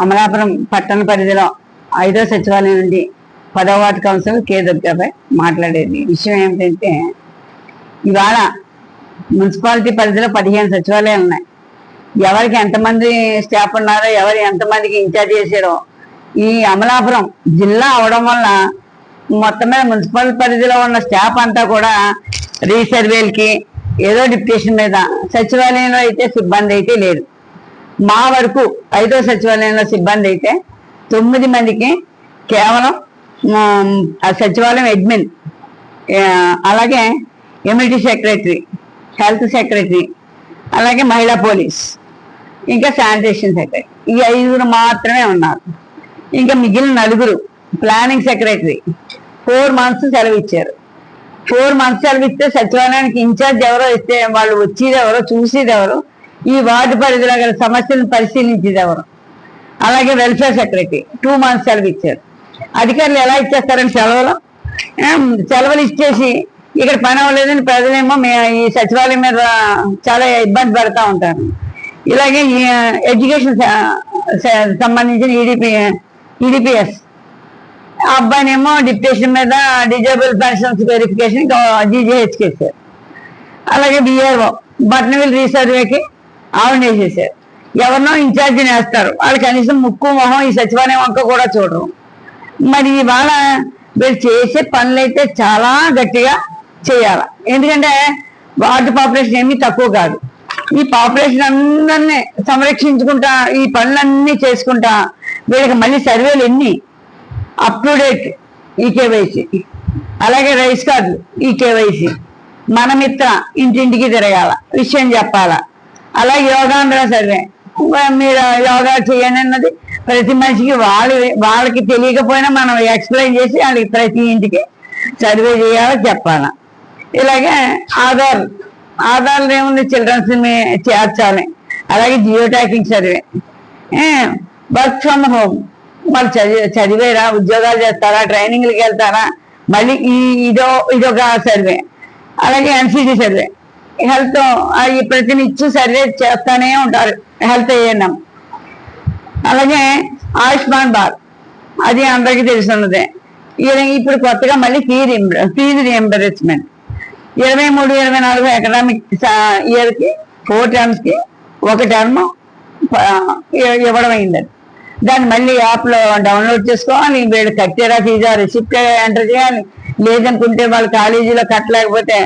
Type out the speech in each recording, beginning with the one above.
అమలాపురం పట్టణ పరిధిలో ఐదో సచివాలయం నుండి పదవ వార్డు కౌన్సిల్ కే దుర్గాపై మాట్లాడేది. విషయం ఏమిటంటే ఇవాళ మున్సిపాలిటీ పరిధిలో పదిహేను సచివాలయాలు ఉన్నాయి. ఎవరికి ఎంతమంది స్టాఫ్ ఉన్నారో ఎవరు ఎంతమందికి ఇన్ఛార్జ్ చేశారో ఈ అమలాపురం జిల్లా అవడం వల్ల మొత్తం మీద మున్సిపల్ పరిధిలో ఉన్న స్టాఫ్ అంతా కూడా రీసర్వేలకి ఏదో డిప్యూటేషన్ మీద సచివాలయంలో అయితే సిబ్బంది అయితే లేదు మా వరకు ఐదో సచివాలయంలో సిబ్బంది అయితే తొమ్మిది మందికి కేవలం ఆ సచివాలయం అడ్మిన్ అలాగే ఎమ్యూనిటీ సెక్రటరీ హెల్త్ సెక్రటరీ అలాగే మహిళా పోలీస్ ఇంకా శానిటేషన్ సెక్రటరీ ఈ ఐదుగురు మాత్రమే ఉన్నారు. ఇంకా మిగిలిన నలుగురు ప్లానింగ్ సెక్రటరీ ఫోర్ మంత్స్ సెలవు ఇచ్చారు ఫోర్ మంత్స్ సెలవు ఇస్తే సచివాలయానికి ఇన్ఛార్జ్ ఎవరో ఇస్తే వాళ్ళు వచ్చేది ఎవరో చూసేది ఎవరో ఈ వార్డు పరిధిలో గల సమస్యలను పరిశీలించేదెవరు అలాగే వెల్ఫేర్ సెక్రటరీ టూ మంత్స్ సెలవు ఇచ్చారు. అధికారులు ఎలా ఇచ్చేస్తారని సెలవులు? సెలవులు ఇచ్చేసి ఇక్కడ పని అవ్వలేదని ప్రజలేమో మే ఈ సచివాలయం మీద చాలా ఇబ్బంది పడతా ఉంటారు. ఇలాగే ఈ ఎడ్యుకేషన్ సంబంధించిన E D P E D P S అబ్బాయినేమో deputation మీద disable pensions verification G G H కేసారు అలాగే బిఆర్ఓ బట్నవిల్ రీసర్వేకి ఆవిడ వేసేసారు ఎవరినో ఇన్ఛార్జిని వేస్తారు వాళ్ళు కనీసం ముక్కు మొహం ఈ సచివాలయం వంక కూడా చూడరు. మరి ఇవాళ వీళ్ళు చేసే పనులైతే చాలా గట్టిగా చేయాలి. ఎందుకంటే వార్డు పాపులేషన్ ఏమీ తక్కువ కాదు. ఈ పాపులేషన్ అందరినీ సంరక్షించుకుంటా ఈ పనులన్నీ చేసుకుంటా వీళ్ళకి మళ్ళీ సర్వేలు ఎన్ని? Up to date e K Y C. అలాగే రైస్ కార్డులు ఈ కేవైసీ. మన మిత్ర ఇంటింటికి తిరగాల. విషయం చెప్పాలా? అలాగే యోగాంధ్ర సర్వే. మీరు యోగా చేయండి అన్నది ప్రతి మనిషికి వాళ్ళు వాళ్ళకి తెలియకపోయినా మనం ఎక్స్ప్లెయిన్ చేసి వాళ్ళకి ప్రతి ఇంటికి సర్వే చేయాలో చెప్పాలా. ఇలాగే ఆధార్ ఆధార్ ఏముంది చిల్డ్రన్స్ చేర్చాలి. అలాగే geo tagging survey. Work from home. వాళ్ళు చదివి చదివేరా ఉద్యోగాలు చేస్తారా ట్రైనింగ్లకి వెళ్తారా? మళ్ళీ ఈ ఇదో ఇదొక సర్వే. అలాగే ఎన్సీజీ సర్వే. హెల్త్ ఈ ప్రతి సర్వే చేస్తూనే ఉంటారు హెల్త్ ఏఎన్ఎం అలాగే ఆయుష్మాన్ భారత్ అది అందరికీ తెలుసున్నదే. ఇప్పుడు కొత్తగా మళ్ళీ ఫీ ఫీజు రియంబర్స్మెంట్. ఇరవై మూడు ఇరవై నాలుగు ఎకనామిక్ ఇయర్కి ఫోర్ టర్మ్స్కి ఒక టర్మ్ ఇవ్వడం అయింది. దాన్ని మళ్ళీ యాప్లో డౌన్లోడ్ చేసుకోవాలి వీళ్ళు కట్టారా ఫీజా రిసిప్ట్ ఎంటర్ చేయాలి. లేదనుకుంటే వాళ్ళు కాలేజీలో కట్టలేకపోతే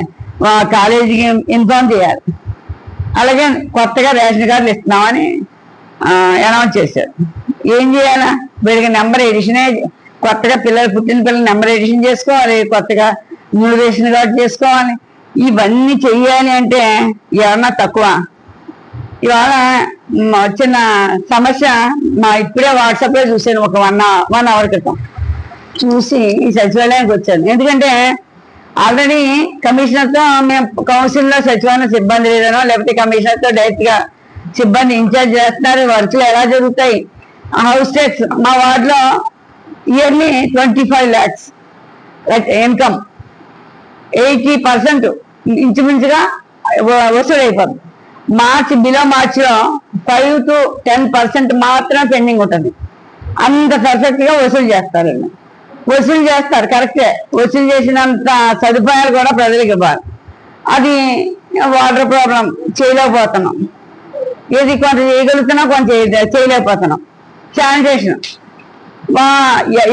కాలేజీకి ఇన్ఫార్మ్ చేయాలి. అలాగే కొత్తగా రేషన్ కార్డులు ఇస్తున్నామని అనౌన్స్ చేశారు. ఏం చేయాలా? వీళ్ళకి నెంబర్ ఎడిషనే కొత్తగా పిల్లలు పుట్టిన పిల్లలు నెంబర్ ఎడిషన్ చేసుకోవాలి కొత్తగా న్యూ రేషన్ కార్డు చేసుకోవాలి. ఇవన్నీ చెయ్యాలి అంటే ఎవరన్నా తక్కువ. ఇవాళ వచ్చిన సమస్య మా ఇప్పుడే వాట్సాప్లో చూశాను ఒక వన్ వన్ అవర్ క్రితం. చూసి ఈ సచివాలయానికి వచ్చాను. ఎందుకంటే ఆల్రెడీ కమిషనర్తో మేము కౌన్సిల్లో సచివాలయం సిబ్బంది లేదనో లేకపోతే కమిషనర్తో డైరెక్ట్గా సిబ్బంది ఇన్ఛార్జ్ చేస్తున్నారు వర్క్లు ఎలా జరుగుతాయి? హౌస్ ట్యాక్స్ మా వార్డులో yearly twenty five lakhs income. Eighty percent ఇంచుమించుగా వసూలైపోతుంది వసూలు అయిపోతుంది మార్చ్ బిలో మార్చిలో ఫైవ్ టు టెన్ పర్సెంట్ మాత్రమే పెండింగ్ ఉంటుంది. అంత పర్ఫెక్ట్గా వసూలు చేస్తారు. వసూలు చేస్తారు కరెక్టే వసూలు చేసినంత సదుపాయాలు కూడా ప్రజలకు ఇవ్వాలి. అది వాటర్ ప్రాబ్లం చేయలేకపోతున్నాం. ఏది కొంత చేయగలుగుతున్నాం కొంత చేయలేకపోతున్నాం. శానిటేషన్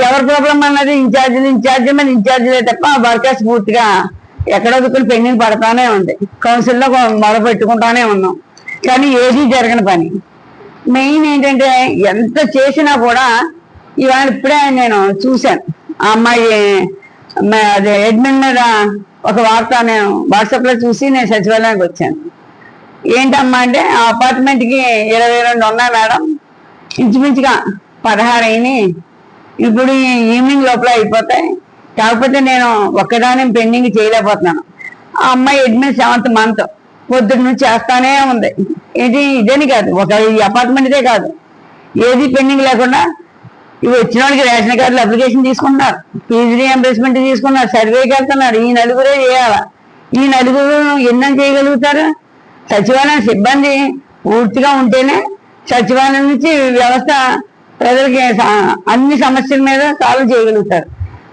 ఎవరి ప్రాబ్లం అన్నది ఇన్ఛార్జీలు ఇన్ఛార్జీ మీద ఇన్ఛార్జీలే తప్ప వర్కర్స్ పూర్తిగా ఎక్కడో దుక్కులు పెండింగ్ పడతానే ఉంది. కౌన్సిల్లో మొదలు పెట్టుకుంటానే ఉన్నాం. కానీ ఏది జరగని పని. మెయిన్ ఏంటంటే ఎంత చేసినా కూడా ఇవాళ ఇప్పుడే నేను చూశాను. ఆ అమ్మాయి అది అదే మీద ఒక వార్త నేను వాట్సాప్లో చూసి నేను సచివాలయానికి వచ్చాను. ఏంటమ్మా అంటే ఆ అపార్ట్మెంట్కి ఇరవై రెండు ఉన్నాయి మేడం. ఇంచుమించుగా పదహారు అయినాయి. ఇప్పుడు ఈవినింగ్ లోపల అయిపోతాయి. కాకపోతే నేను ఒక్కదాని పెండింగ్ చేయలేకపోతున్నాను. ఆ అమ్మాయి ఎడ్మిన్ సెవెంత్ మంత్. పొద్దున్న నుంచి చేస్తానే ఉంది. ఇది ఇదేని కాదు. ఒక ఈ అపార్ట్మెంట్ కాదు. ఏది పెండింగ్ లేకుండా ఇవి వచ్చిన వాళ్ళకి రేషన్ కార్డులు అప్లికేషన్ తీసుకున్నారు ఫీజు రీఎంబర్స్మెంట్ తీసుకున్నారు. సర్వేకి వెళ్తున్నారు ఈ నలుగురే చేయాల? ఈ నలుగురు ఎన్నం చేయగలుగుతారు? సచివాలయం సిబ్బంది పూర్తిగా ఉంటేనే సచివాలయం నుంచి వ్యవస్థ ప్రజలకి అన్ని సమస్యల మీద సాల్వ్ చేయగలుగుతారు.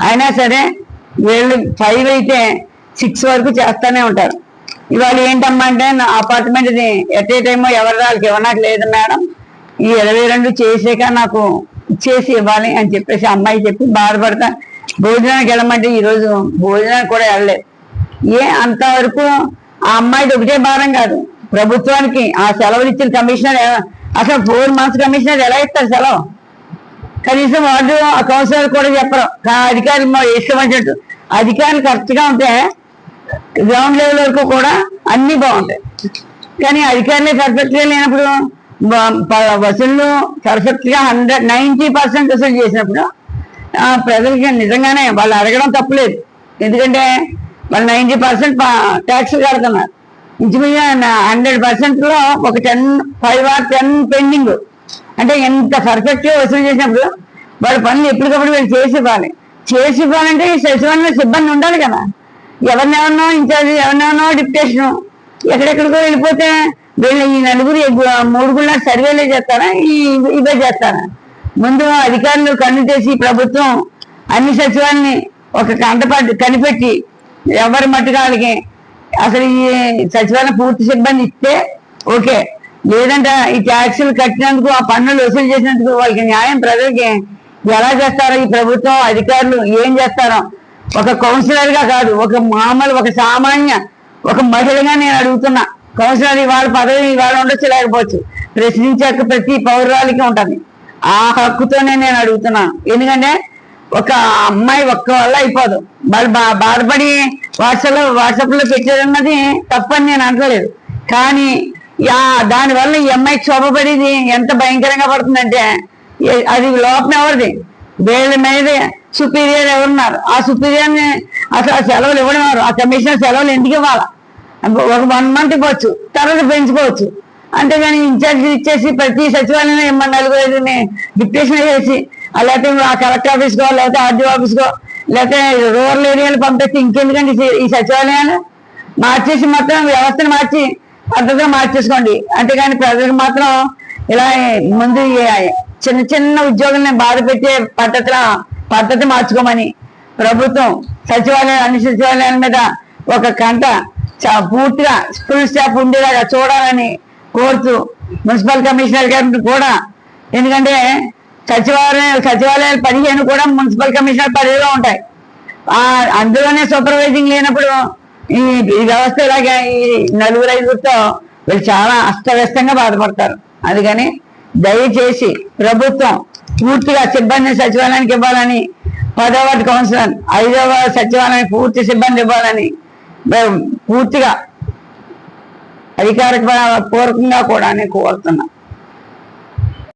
అయినా సరే వీళ్ళు ఫైవ్ అయితే సిక్స్ వరకు చేస్తూనే ఉంటారు. ఇవాళ ఏంటమ్మా అంటే నా అపార్ట్మెంట్ ఎట్ ఏ టైమో ఎవరు వాళ్ళకి ఇవ్వనట్లేదు మేడం. ఈ ఇరవై రెండు చేసాక నాకు ఇచ్చేసి ఇవ్వాలి అని చెప్పేసి అమ్మాయి చెప్పి బాధపడతా. భోజనానికి వెళ్ళమంటే ఈరోజు భోజనానికి కూడా వెళ్ళలేదు. ఏ అంతవరకు ఆ అమ్మాయిది ఒకటే భారం కాదు. ప్రభుత్వానికి ఆ సెలవులు ఇచ్చిన కమిషనర్ అసలు ఫోర్ మంత్స్ కమిషనర్ ఎలా ఇస్తారు సెలవు? కనీసం వాళ్ళు ఆ కౌన్సిలర్ కూడా చెప్పరు. అధికారి అధికారులు అధికారులు కరెక్ట్గా ఉంటే గ్రౌండ్ లెవెల్ వరకు కూడా అన్ని బాగుంటాయి. కానీ అధికారులే పర్ఫెక్ట్గా లేనప్పుడు వసూళ్ళు పర్ఫెక్ట్గా హండ్రెడ్ నైన్టీ పర్సెంట్ వసూలు చేసినప్పుడు ప్రజలకి నిజంగానే వాళ్ళు అడగడం తప్పులేదు ఎందుకంటే వాళ్ళు నైన్టీ పర్సెంట్ ట్యాక్స్ కడుతున్నారు. ఇంచుమించు హండ్రెడ్ పర్సెంట్లో ఒక ten five or ten pending. అంటే ఎంత పర్ఫెక్ట్గా వసూలు చేసినప్పుడు వాళ్ళ పనులు ఎప్పటికప్పుడు వీళ్ళు చేసి ఇవ్వాలి. చేసి ఇవ్వాలంటే ఈ సచివాలయంలో సిబ్బంది ఉండాలి కదా. ఎవరినెవరినో ఇన్ఛార్జ్ ఎవరినెవరినో డిప్యుటేషన్ ఎక్కడెక్కడికో వెళ్ళిపోతే వీళ్ళు ఈ నలుగురు మూడుగుళ్ళ మూడు గుళ్ళ సర్వేలే చేస్తారా? ఈ ఇవే చేస్తారా? ముందు అధికారులు కన్ను చేసి ప్రభుత్వం అన్ని సచివాలని ఒక కంటపాటు కనిపెట్టి ఎవరి మట్టుకాలకి అసలు ఈ సచివాలయం పూర్తి సిబ్బంది ఇస్తే ఓకే. లేదంటే ఈ ట్యాక్సులు కట్టినందుకు ఆ పన్నులు వసూలు చేసినందుకు వాళ్ళకి న్యాయం ప్రజలకి ఎలా చేస్తారో ఈ ప్రభుత్వం అధికారులు ఏం చేస్తారో ఒక కౌన్సిలర్గా కాదు ఒక మామూలు ఒక సామాన్య ఒక మహిళగా నేను అడుగుతున్నా. కౌన్సిలర్ ఇవాళ పదవి ఇవాళ ఉండొచ్చు లేకపోవచ్చు. ప్రశ్నించే ప్రతి పౌరాలకి ఉంటుంది. ఆ హక్కుతోనే నేను అడుగుతున్నాను ఎందుకంటే ఒక అమ్మాయి ఒక్క వల్ల అయిపోదు. వాళ్ళు బా- బాధపడి వాట్సాప్లో వాట్సాప్లో పెట్టారన్నది తప్పని నేను అనట్లేదు కానీ యా- దానివల్ల ఈ అమ్మాయి క్షోభపడేది ఎంత భయంకరంగా పడుతుందంటే అది లోపం ఎవరిది? వీళ్ళ మీద సుపీరియర్ ఎవరున్నారు? ఆ సుపీరియర్ని అసలు ఆ సెలవులు ఇవ్వడం ఆ కమిషన్ సెలవులు ఎందుకు ఇవ్వాలా? ఒక వన్ మంత్ ఇవ్వచ్చు తర్వాత పెంచుకోవచ్చు. అంతేగాని ఇన్ఛార్జ్ ఇచ్చేసి ప్రతి సచివాలయంలో ఇమ్మని నలుగురు ఐదుని డిప్యూషన్ చేసి లేకపోతే ఆ కలెక్టర్ ఆఫీస్కో లేకపోతే ఆర్డీఓ ఆఫీస్కో లేకపోతే రూరల్ ఏరియాలు పంపిస్తే ఇంకెందుకండి ఈ- సచివాలయాలు? మార్చేసి మాత్రం వ్యవస్థను మార్చి పద్ధతిగా మార్చేసుకోండి. అంతేగాని ప్రజలకు మాత్రం ఇలా ముందు చిన్న చిన్న ఉద్యోగుల్ని బాధ పెట్టే పద్ధతిలో పద్ధతి మార్చుకోమని ప్రభుత్వం సచివాలయం అన్ని సచివాలయాల మీద ఒక కంట పూర్తిగా ఫుల్ స్టాఫ్ ఉండేలాగా చూడాలని కోరుతూ మున్సిపల్ కమిషనర్ గారిని కూడా. ఎందుకంటే సచివాలయాలు సచివాలయాలు పదిహేను కూడా మున్సిపల్ కమిషనర్ పరిధిలో ఉంటాయి. అందులోనే సూపర్వైజింగ్ లేనప్పుడు ఈ వ్యవస్థ ఇలాగే ఈ నలుగురు ఐదుగురితో వీళ్ళు చాలా అస్తవ్యస్తంగా బాధపడతారు. అందుకని దయచేసి ప్రభుత్వం పూర్తిగా సిబ్బంది సచివాలయానికి ఇవ్వాలని పదవ కౌన్సిలర్ ఐదవ సచివాలయానికి పూర్తి సిబ్బంది ఇవ్వాలని పూర్తిగా అధికారిక పూర్వకంగా కూడా నేను కోరుతున్నా.